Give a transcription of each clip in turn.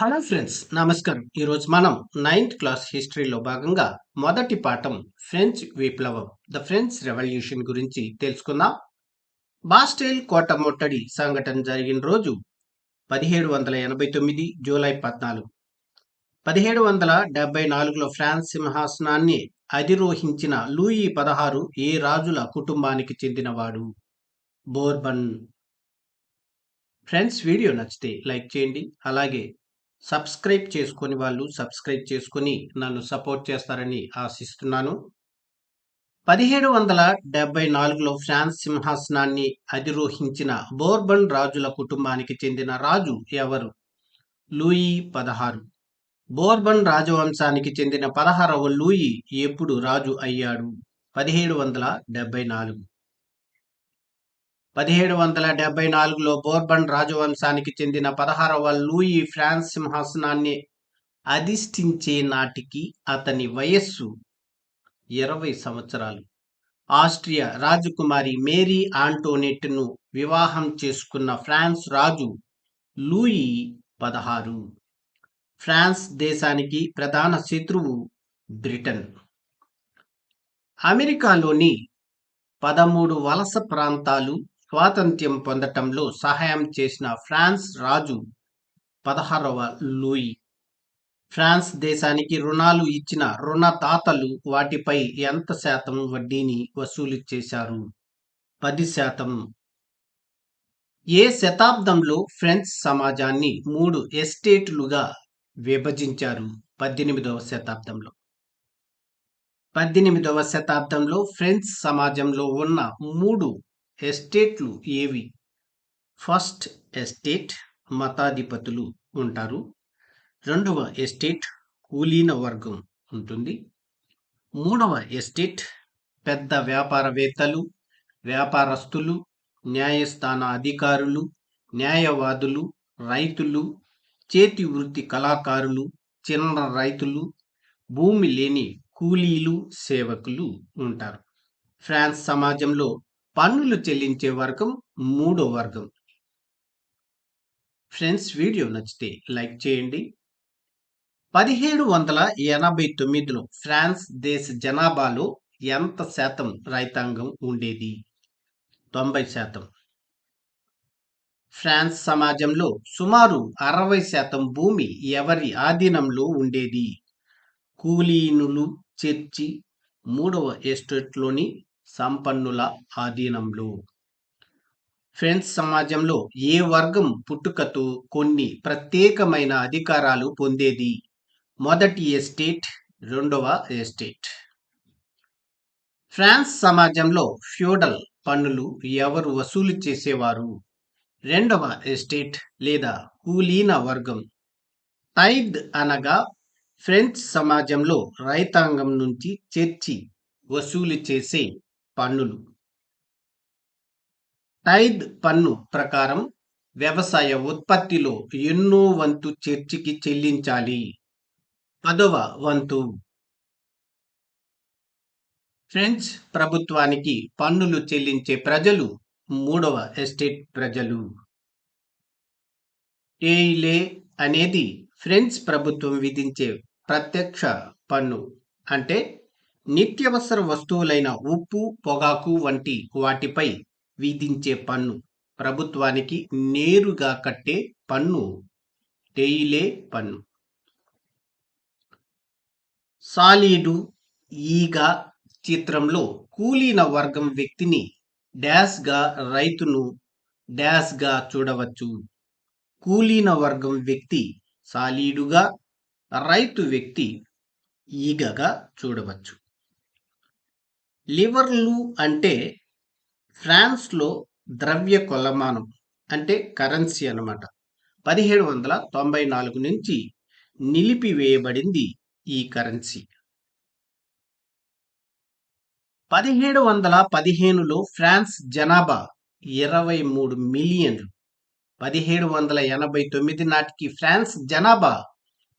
Hello friends నమస్కారం. ఈరోజు మనం నైన్త్ క్లాస్ హిస్టరీలో భాగంగా మొదటి పాఠం ఫ్రెంచ్ విప్లవం ద ఫ్రెంచ్ రెవల్యూషన్ గురించి తెలుసుకుందాం. బాస్టైల్ కోట ముట్టడి సంఘటన జరిగిన రోజు పదిహేడు వందల ఎనభై తొమ్మిది జూలై పద్నాలుగు. పదిహేడు వందల డెబ్బై నాలుగులో ఫ్రాన్స్ సింహాసనాన్ని అధిరోహించిన లూయి పదహారు ఏ రాజుల కుటుంబానికి చెందినవాడు? బోర్బన్. ఫ్రెండ్స్ వీడియో నచ్చితే లైక్ చేయండి అలాగే సబ్స్క్రైబ్ చేసుకొని వాళ్ళు సబ్స్క్రైబ్ చేసుకొని నన్ను సపోర్ట్ చేస్తారని ఆశిస్తున్నాను. పదిహేడు వందల డెబ్బై నాలుగులో ఫ్రాన్స్ సింహాసనాన్ని అధిరోహించిన బోర్బన్ రాజుల కుటుంబానికి చెందిన రాజు ఎవరు? లూయి పదహారు. బోర్బన్ రాజవంశానికి చెందిన పదహారవ లూయి ఎప్పుడు రాజు అయ్యాడు? పదిహేడు వందల డెబ్బై నాలుగు. పదిహేడు వందల డెబ్బై నాలుగులో బోర్బన్ రాజవంశానికి చెందిన పదహారవ లూయి ఫ్రాన్స్ సింహాసనాన్ని అధిష్ఠించే నాటికి అతని వయస్సు ఇరవై సంవత్సరాలు. ఆస్ట్రియా రాజకుమారి మేరీ ఆంటోనెట్ను వివాహం చేసుకున్న ఫ్రాన్స్ రాజు లూయి పదహారు. ఫ్రాన్స్ దేశానికి ప్రధాన శత్రువు బ్రిటన్. అమెరికాలోని పదమూడు వలస ప్రాంతాలు స్వాతంత్ర్యం పొందటంలో సహాయం చేసిన ఫ్రాన్స్ రాజు పదహారవ లూయి. ఫ్రాన్స్ దేశానికి రుణాలు ఇచ్చిన రుణదాతలు వాటిపై ఎంత శాతం వడ్డీని వసూలు చేశారు? పది శాతం. ఏ శతాబ్దంలో ఫ్రెంచ్ సమాజాన్ని మూడు ఎస్టేట్లుగా విభజించారు? పద్దెనిమిదవ శతాబ్దంలో. పద్దెనిమిదవ శతాబ్దంలో ఫ్రెంచ్ సమాజంలో ఉన్న మూడు ఎస్టేట్లు ఏవి? ఫస్ట్ ఎస్టేట్ మతాధిపతులు ఉంటారు. రెండవ ఎస్టేట్ కూలీన వర్గం ఉంటుంది. మూడవ ఎస్టేట్ పెద్ద వ్యాపారవేత్తలు వ్యాపారస్తులు న్యాయస్థాన అధికారులు న్యాయవాదులు రైతులు చేతి వృత్తి కళాకారులు చిన్న రైతులు భూమి లేని కూలీలు సేవకులు ఉంటారు. ఫ్రాన్స్ సమాజంలో పన్నులు చెల్లించే వర్గం మూడో వర్గం. ఫ్రెండ్స్ వీడియో నచ్చితే లైక్ చేయండి. పదిహేడు వందల ఎనభై తొమ్మిదిలో ఫ్రాన్స్ దేశ జనాభాలో ఎంత శాతం రైతాంగం ఉండేది? తొంభై శాతం. ఫ్రాన్స్ సమాజంలో సుమారు అరవై శాతం భూమి ఎవరి ఆధీనంలో ఉండేది? కూలీనులు చర్చి మూడవ ఎస్టేట్లోని సంపన్నుల ఆధీనంలో. ఫ్రెంచ్ సమాజంలో ఏ వర్గం పుట్టుకతో కొన్ని ప్రత్యేకమైన అధికారాలు పొందేది? మొదటి ఎస్టేట్ రెండవ ఎస్టేట్. ఫ్రాన్స్ సమాజంలో ఫ్యూడల్ పన్నులు ఎవరు వసూలు చేసేవారు? రెండవ ఎస్టేట్ లేదా కూలీన వర్గం. టైద్ అనగా ఫ్రెంచ్ సమాజంలో రైతాంగం నుంచి చర్చి వసూలు చేసే పన్నులు. టైద్ పన్ను ప్రకారం వ్యవసాయ ఉత్పత్తిలో ఎన్నో వంతు చర్చికి చెల్లించాలి. పదవ వంతు. ఫ్రెంచ్ ప్రభుత్వానికి పన్నులు చెల్లించే ప్రజలు మూడవ ఎస్టేట్ ప్రజలు. టేయిలే అనేది ఫ్రెంచ్ ప్రభుత్వం విధించే ప్రత్యక్ష పన్ను. అంటే నిత్యవసర వస్తువులైన ఉప్పు పొగాకు వంటి వాటిపై విధించే పన్ను. ప్రభుత్వానికి నేరుగా కట్టే పన్ను. టెయిలే పన్ను. సాలీడు ఈగ చిత్రంలో కూలీన వర్గం వ్యక్తిని డాష్గా రైతును డాష్గా చూడవచ్చు. కూలీన వర్గం వ్యక్తి సాలీడుగా రైతు వ్యక్తి ఈగగా చూడవచ్చు. లివర్లు అంటే ఫ్రాన్స్లో ద్రవ్య కొలమానం అంటే కరెన్సీ అన్నమాట. పదిహేడు వందల తొంభై నాలుగు నుంచి నిలిపివేయబడింది ఈ కరెన్సీ. పదిహేడు వందల పదిహేనులో ఫ్రాన్స్ జనాభా ఇరవై మూడు మిలియన్లు. పదిహేడు వందల ఎనభై తొమ్మిది నాటికి ఫ్రాన్స్ జనాభా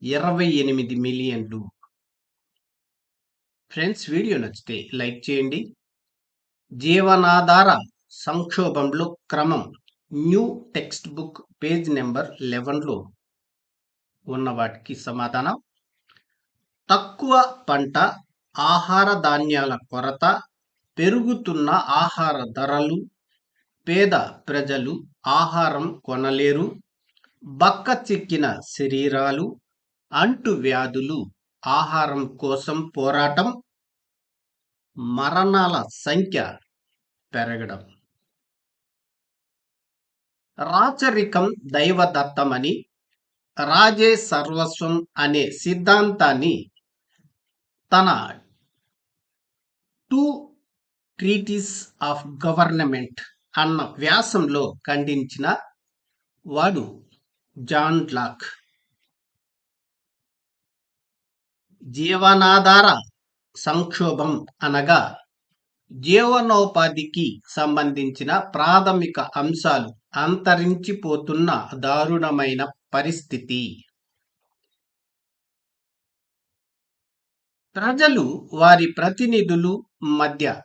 ఇరవై ఎనిమిది మిలియన్లు. ఫ్రెండ్స్ వీడియో నచ్చితే లైక్ చేయండి. జీవనాధార సంక్షోభంలో క్రమం. New text book page number లెవెన్లో ఉన్న వాటికి సమాధానం. తక్కువ పంట ఆహార ధాన్యాల కొరత పెరుగుతున్న ఆహార ధరలు పేద ప్రజలు ఆహారం కొనలేరు బక్క చిక్కిన శరీరాలు అంటు వ్యాధులు ఆహారం కోసం పోరాటం మరణాల సంఖ్య పెరగడం. రాచరికం దైవదత్తమని రాజే సర్వస్వం అనే సిద్ధాంతాన్ని తన టూ ట్రీటీస్ ఆఫ్ గవర్నమెంట్ అన్న వ్యాసంలో ఖండించిన వాడు జాన్ లాక్. జీవనాధార సంక్షోభం అనగా జీవనోపాధికి సంబంధించిన ప్రాథమిక అంశాలు అంతరించిపోతున్న దారుణమైన పరిస్థితి. ప్రజలు వారి ప్రతినిధులు మధ్య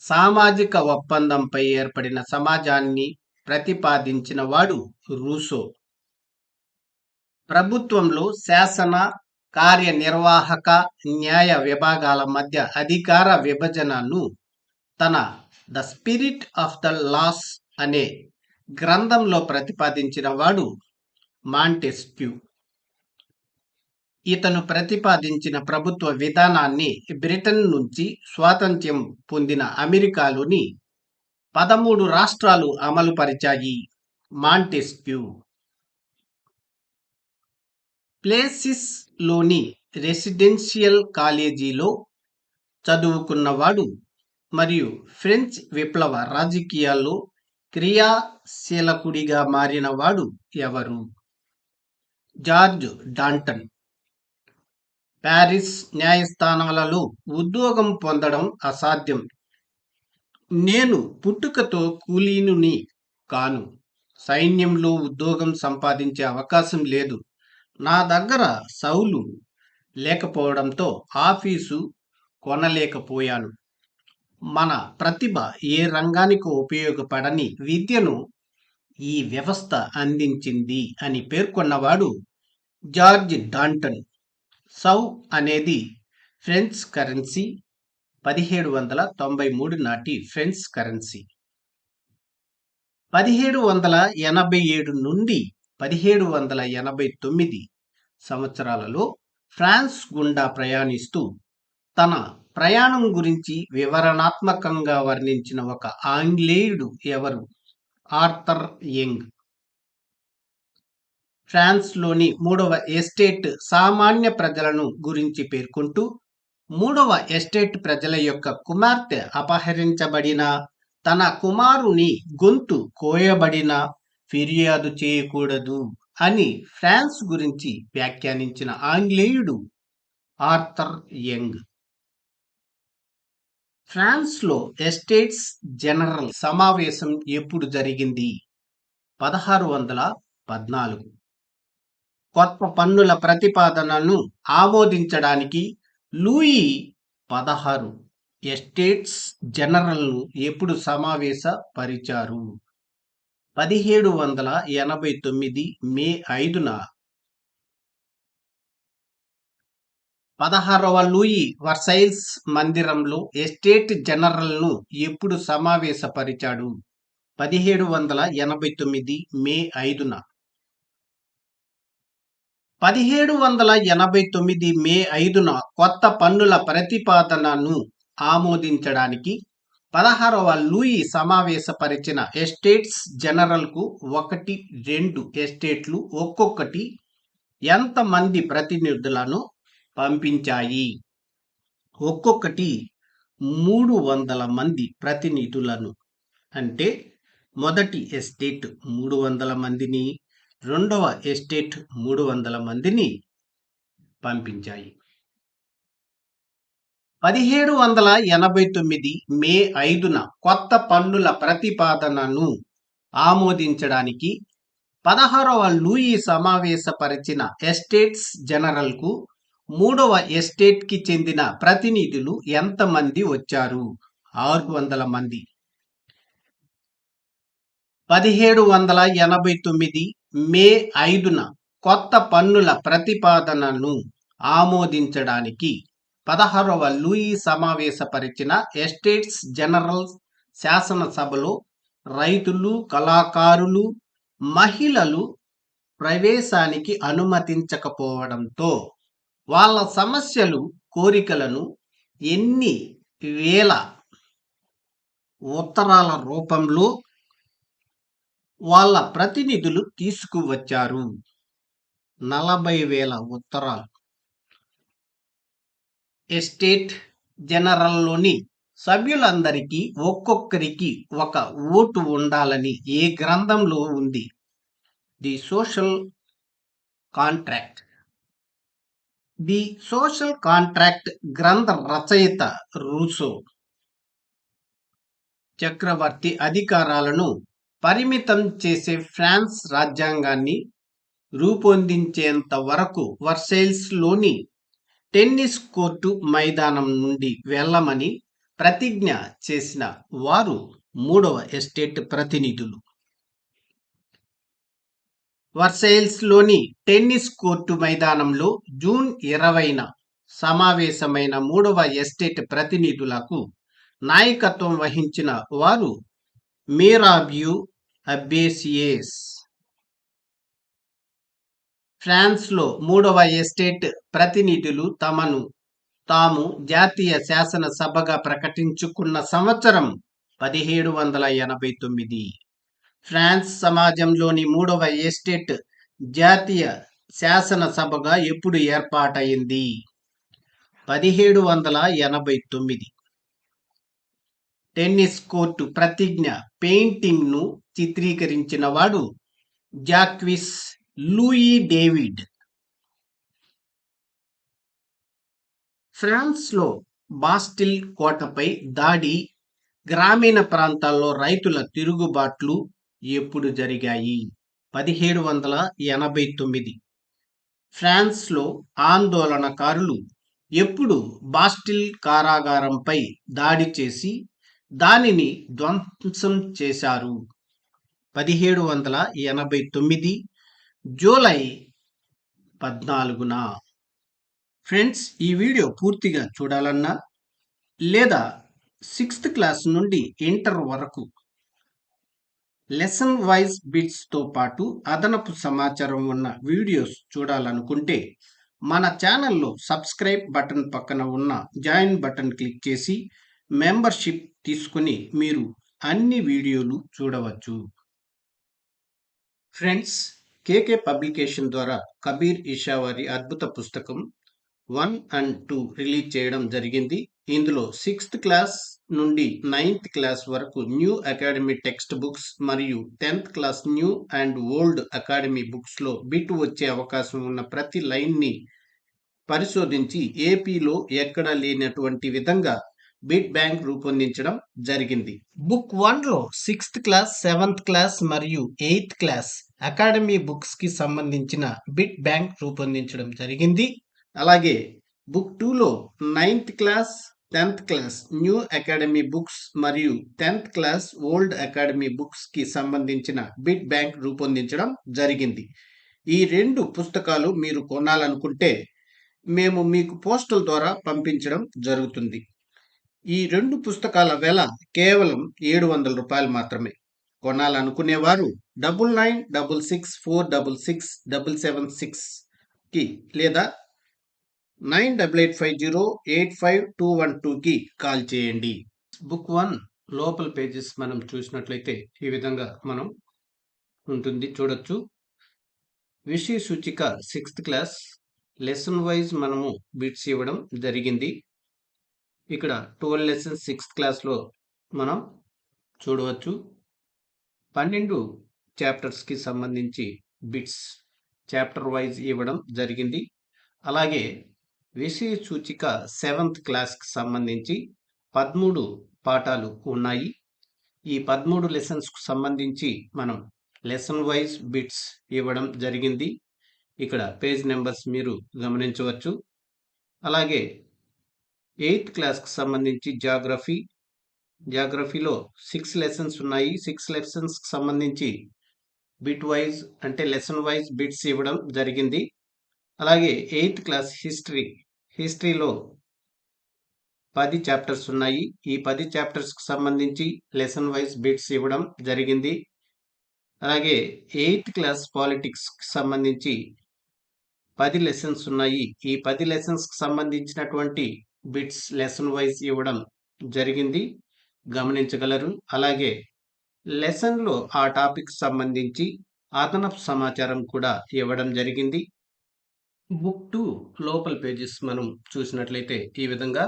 సామాజిక ఒప్పందంపై ఏర్పడిన సమాజాన్ని ప్రతిపాదించిన వాడు రూసో. ప్రభుత్వంలో శాసన కార్యనిర్వాహక న్యాయ విభాగాల మధ్య అధికార విభజనను తన the spirit of the laws అనే గ్రంథంలో ప్రతిపాదించిన వాడు మాంటెస్క్యూ. ఇతను ప్రతిపాదించిన ప్రభుత్వ విధానాన్ని బ్రిటన్ నుంచి స్వాతంత్ర్యం పొందిన అమెరికాలోని పదమూడు రాష్ట్రాలు అమలుపరిచాయి. మాంటెస్క్యూ. ప్లేసిస్ లోని రెసిడెన్షియల్ కాలేజీలో చదువుకున్నవాడు మరియు ఫ్రెంచ్ విప్లవ రాజకీయాల్లో క్రియాశీలకుడిగా మారినవాడు ఎవరు? George Danton. ప్యారిస్ న్యాయస్థానాలలో ఉద్యోగం పొందడం అసాధ్యం. నేను పుట్టుకతో కూలీనుని కాను. సైన్యంలో ఉద్యోగం సంపాదించే అవకాశం లేదు. నా దగ్గర సౌలు లేకపోవడంతో ఆఫీసు కొనలేకపోయాను. మన ప్రతిభ ఏ రంగానికి ఉపయోగపడని విద్యను ఈ వ్యవస్థ అందించింది అని పేర్కొన్నవాడు జార్జ్ డాంటన్. సౌ అనేది ఫ్రెంచ్ కరెన్సీ పదిహేడు వందల తొంభై మూడు నాటి ఫ్రెంచ్ కరెన్సీ. పదిహేడు వందల ఎనభై ఏడు నుండి పదిహేడు వందల ఎనభై తొమ్మిది సంవత్సరాలలో ఫ్రాన్స్ గుండా ప్రయాణిస్తూ తన ప్రయాణం గురించి వివరణాత్మకంగా వర్ణించిన ఒక ఆంగ్లేయుడు ఎవరు? Arthur Young. ఫ్రాన్స్లోని మూడవ ఎస్టేట్ సామాన్య ప్రజలను గురించి పేర్కొంటూ మూడవ ఎస్టేట్ ప్రజల యొక్క కుమార్తె అపహరించబడిన తన కుమారుని గొంతు కోయబడిన ఫిర్యాదు చేయకూడదు అని ఫ్రాన్స్ గురించి వ్యాఖ్యానించిన ఆంగ్లేయుడు ఆర్థర్ యంగ్. ఫ్రాన్స్లో ఎస్టేట్స్ జనరల్ సమావేశం ఎప్పుడు జరిగింది? పదహారు వందల పద్నాలుగు. కొత్త పన్నుల ప్రతిపాదనను ఆమోదించడానికి లూయి పదహారు ఎస్టేట్స్ జనరల్ను ఎప్పుడు సమావేశపరిచారు? పదిహేడు వందల ఎనభై తొమ్మిది మే ఐదున పదహారవ లూయి వర్సైల్స్ మందిరంలో ఎస్టేట్ జనరల్ను ఎప్పుడు సమావేశపరిచాడు? పదిహేడు వందల ఎనభై తొమ్మిది మే ఐదున. పదిహేడు వందల ఎనభై తొమ్మిది మే ఐదున కొత్త పన్నుల ప్రతిపాదనను ఆమోదించడానికి పదహారవ లూయి సమావేశపరిచిన ఎస్టేట్స్ జనరల్కు ఒకటి రెండు ఎస్టేట్లు ఒక్కొక్కటి ఎంతమంది ప్రతినిధులను పంపించాయి? ఒక్కొక్కటి మూడు వందల మంది ప్రతినిధులను. అంటే మొదటి ఎస్టేట్ మూడు వందల మందిని రెండవ ఎస్టేట్ మూడు వందల మందిని పంపించాయి. పదిహేడు వందల ఎనభై తొమ్మిది మే ఐదున కొత్త పన్నుల ప్రతిపాదనను ఆమోదించడానికి పదహారవ లూయి సమావేశపరిచిన ఎస్టేట్స్ జనరల్కు మూడవ ఎస్టేట్కి చెందిన ప్రతినిధులు ఎంతమంది వచ్చారు? ఆరు వందల మంది. పదిహేడు వందల ఎనభై తొమ్మిది మే ఐదున కొత్త పన్నుల ప్రతిపాదనను ఆమోదించడానికి పదహారవ లూయి సమావేశపరిచిన ఎస్టేట్స్ జనరల్ శాసనసభలో రైతులు కళాకారులు మహిళలు ప్రవేశానికి అనుమతించకపోవడంతో వాళ్ళ సమస్యలు కోరికలను ఎన్ని వేల ఉత్తరాల రూపంలో వాళ్ళ ప్రతినిధులు తీసుకువచ్చారు? నలభై వేల ఉత్తరాలు. ఎస్టేట్ జనరల్లోని సభ్యులందరికీ ఒక్కొక్కరికి ఒక ఓటు ఉండాలని ఏ గ్రంథంలో ఉంది? The social contract. The social contract గ్రంథ రచయిత రూసో చక్రవర్తి అధికారాలను పరిమితం చేసే ఫ్రాన్స్ రాజ్యాంగాన్ని రూపొందించేంత వరకు వర్సైల్స్లోని టెన్నిస్ కోర్టు మైదానం నుండి వెళ్ళమని ప్రతిజ్ఞ చేసిన వారు మూడవ ఎస్టేట్ ప్రతినిధులు. వర్సైల్స్లోని టెన్నిస్ కోర్టు మైదానంలో జూన్ ఇరవైన సమావేశమైన మూడవ ఎస్టేట్ ప్రతినిధులకు నాయకత్వం వహించిన వారు మీరాబ్యూ అబ్బేసియేస్ ఫ్రాన్స్లో మూడవ ఎస్టేట్ ప్రతినిధులు తమను తాము జాతీయ శాసన సభగా ప్రకటించుకున్న సంవత్సరం పదిహేడు వందల ఎనభై తొమ్మిది. ఫ్రాన్స్ సమాజంలోని మూడవ ఎస్టేట్ జాతీయ శాసన సభగా ఎప్పుడు ఏర్పాటైంది? పదిహేడు వందల ఎనభై తొమ్మిది. టెన్నిస్ కోర్టు ప్రతిజ్ఞ పెయింటింగ్ను చిత్రీకరించిన వాడు జాక్విస్ లూయి డేవిడ్. ఫ్రాన్స్లో బాస్టిల్ కోటపై దాడి గ్రామీణ ప్రాంతాల్లో రైతుల తిరుగుబాట్లు ఎప్పుడు జరిగాయి? పదిహేడు వందల ఎనభై తొమ్మిది. ఫ్రాన్స్లో ఆందోళనకారులు ఎప్పుడు బాస్టిల్ కారాగారంపై దాడి చేసి దానిని ధ్వంసం చేశారు? పదిహేడు వందల ఎనభై తొమ్మిది జూలై పద్నాలుగున. ఫ్రెండ్స్ ఈ వీడియో పూర్తిగా చూడాలన్నా లేదా సిక్స్త్ క్లాస్ నుండి ఇంటర్ వరకు లెసన్ వైజ్ బిట్స్తో పాటు అదనపు సమాచారం ఉన్న వీడియోస్ చూడాలనుకుంటే మన ఛానల్లో సబ్స్క్రైబ్ బటన్ పక్కన ఉన్న జాయిన్ బటన్ క్లిక్ చేసి మెంబర్షిప్ తీసుకుని మీరు అన్ని వీడియోలు చూడవచ్చు. ఫ్రెండ్స్ కేకే పబ్లికేషన్ ద్వారా కబీర్ ఇషా వారి అద్భుత పుస్తకం వన్ అండ్ టూ రిలీజ్ చేయడం జరిగింది. ఇందులో సిక్స్త్ క్లాస్ నుండి నైన్త్ క్లాస్ వరకు న్యూ అకాడమీ టెక్స్ట్ బుక్స్ మరియు tenth class new and old academy బుక్స్లో బిట్ వచ్చే అవకాశం ఉన్న ప్రతి లైన్ని పరిశోధించి ఏపీలో ఎక్కడా లేనటువంటి విధంగా బిట్ బ్యాంక్ రూపొందించడం జరిగింది. బుక్ వన్లో సిక్స్త్ క్లాస్ సెవెంత్ క్లాస్ మరియు ఎయిత్ క్లాస్ అకాడమీ బుక్స్కి సంబంధించిన బిట్ బ్యాంక్ రూపొందించడం జరిగింది. అలాగే బుక్ టూలో ninth class tenth class new academy books మరియు టెన్త్ క్లాస్ ఓల్డ్ అకాడమీ బుక్స్కి సంబంధించిన బిట్ బ్యాంక్ రూపొందించడం జరిగింది. ఈ రెండు పుస్తకాలు మీరు కొనాలనుకుంటే మేము మీకు పోస్టల్ ద్వారా పంపించడం జరుగుతుంది. ఈ రెండు పుస్తకాల వెల కేవలం ఏడు వందల రూపాయలు మాత్రమే. కొనాలనుకునేవారు double nine double six four double six double seven సిక్స్కి లేదా nine double eight five zero eight five two one టూకి కాల్ చేయండి. బుక్ వన్ లోపల పేజెస్ మనం చూసినట్లయితే ఈ విధంగా మనం ఉంటుంది చూడొచ్చు. విషయ సూచిక సిక్స్త్ క్లాస్ లెసన్ వైజ్ మనము బిట్స్ ఇవ్వడం జరిగింది. ఇక్కడ ట్వెల్వ్ లెసన్ సిక్స్త్ క్లాస్లో మనం చూడవచ్చు. పన్నెండు చాప్టర్స్కి సంబంధించి బిట్స్ చాప్టర్ వైజ్ ఇవ్వడం జరిగింది. అలాగే విషయ సూచిక సెవెంత్ క్లాస్కి సంబంధించి పదమూడు పాఠాలు ఉన్నాయి. ఈ పదమూడు లెసన్స్కు సంబంధించి మనం లెసన్ వైజ్ బిట్స్ ఇవ్వడం జరిగింది. ఇక్కడ పేజ్ నెంబర్స్ మీరు గమనించవచ్చు. అలాగే ఎయిత్ క్లాస్కి సంబంధించి జాగ్రఫీ జాగ్రఫీలో సిక్స్ లెసన్స్ ఉన్నాయి. సిక్స్ లెసన్స్కి సంబంధించి బిట్ వైజ్ అంటే లెసన్ వైజ్ బిట్స్ ఇవ్వడం జరిగింది. అలాగే ఎయిత్ క్లాస్ హిస్టరీ హిస్టరీలో పది చాప్టర్స్ ఉన్నాయి. ఈ పది చాప్టర్స్కి సంబంధించి లెసన్ వైజ్ బిట్స్ ఇవ్వడం జరిగింది. అలాగే ఎయిత్ క్లాస్ పాలిటిక్స్కి సంబంధించి పది లెసన్స్ ఉన్నాయి. ఈ పది లెసన్స్కి సంబంధించినటువంటి బిట్స్ లెసన్ వైజ్ ఇవ్వడం జరిగింది. గమనించగలరు. అలాగే లెసన్లో ఆ టాపిక్ సంబంధించి అదనపు సమాచారం కూడా ఇవ్వడం జరిగింది. బుక్ టూ లోపల పేజెస్ మనం చూసినట్లయితే ఈ విధంగా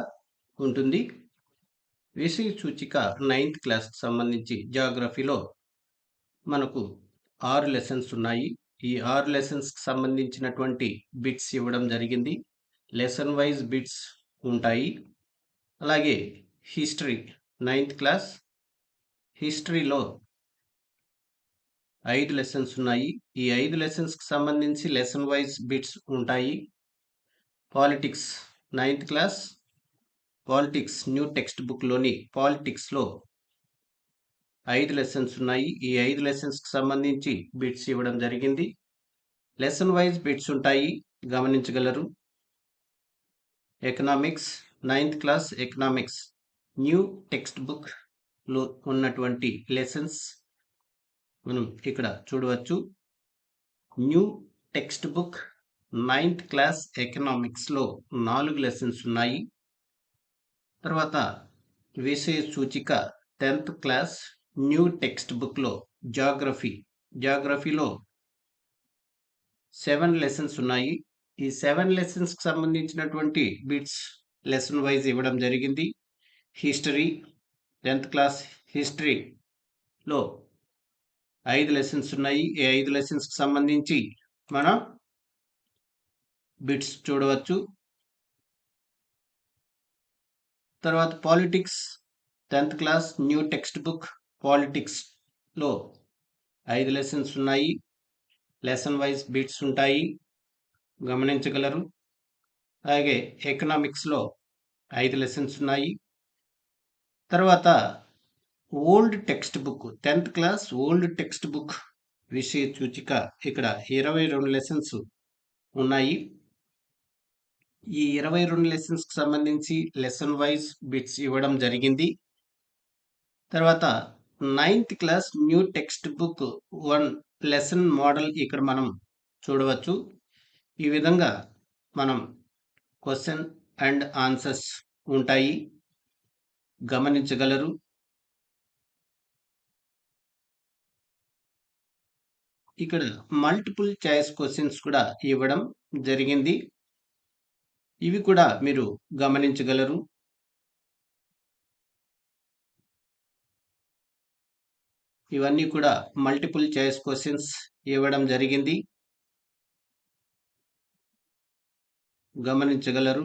ఉంటుంది. విషయ సూచిక నైన్త్ క్లాస్కి సంబంధించి జాగ్రఫీలో మనకు ఆరు లెసన్స్ ఉన్నాయి. ఈ ఆరు లెసన్స్కి సంబంధించినటువంటి బిట్స్ ఇవ్వడం జరిగింది. లెసన్ వైజ్ బిట్స్ ఉంటాయి. అలాగే హిస్టరీ నైన్త్ క్లాస్ హిస్టరీలో ఐదు లెసన్స్ ఉన్నాయి. ఈ ఐదు లెసన్స్కి సంబంధించి లెసన్ వైజ్ బిట్స్ ఉంటాయి. Politics ninth class politics new text బుక్లోని పాలిటిక్స్లో ఐదు లెసన్స్ ఉన్నాయి. ఈ ఐదు లెసన్స్కి సంబంధించి బిట్స్ ఇవ్వడం జరిగింది. లెసన్ వైజ్ బిట్స్ ఉంటాయి. గమనించగలరు. Economics ninth class economics new text బుక్లో ఉన్నటువంటి లెసన్స్ మనం ఇక్కడ చూడవచ్చు. New text book ninth class ఎకనామిక్స్లో నాలుగు లెసన్స్ ఉన్నాయి. తర్వాత విషయ సూచిక టెన్త్ క్లాస్ న్యూ టెక్స్ట్ బుక్లో జాగ్రఫీ. జాగ్రఫీలో సెవెన్ లెసన్స్ ఉన్నాయి. ఈ సెవెన్ లెసన్స్కి సంబంధించినటువంటి బిట్స్ లెసన్ వైజ్ ఇవ్వడం జరిగింది. హిస్టరీ టెన్త్ క్లాస్ హిస్టరీలో ఐదు లెసన్స్ ఉన్నాయి. ఈ ఐదు లెసన్స్కి సంబంధించి మనం బిట్స్ చూడవచ్చు. తర్వాత politics tenth class new text book పాలిటిక్స్లో ఐదు లెసన్స్ ఉన్నాయి. లెసన్ వైజ్ బిట్స్ ఉంటాయి. గమనించగలరు. అలాగే ఎకనామిక్స్లో ఐదు లెసన్స్ ఉన్నాయి. తర్వాత old text book tenth class old text book విషయ సూచిక. ఇక్కడ ఇరవై రెండు లెసన్స్ ఉన్నాయి. ఈ ఇరవై రెండు లెసన్స్కి సంబంధించి లెసన్ వైజ్ బిట్స్ ఇవ్వడం జరిగింది. తర్వాత ninth class new text book one lesson model ఇక్కడ మనం చూడవచ్చు. ఈ విధంగా మనం క్వశ్చన్ అండ్ ఆన్సర్స్ ఉంటాయి. గమనించగలరు. ఇక్కడ మల్టిపుల్ చాయిస్ క్వశ్చన్స్ కూడా ఇవ్వడం జరిగింది. ఇవి కూడా మీరు గమనించగలరు. ఇవన్నీ కూడా మల్టిపుల్ చాయిస్ క్వశ్చన్స్ ఇవ్వడం జరిగింది. గమనించగలరు.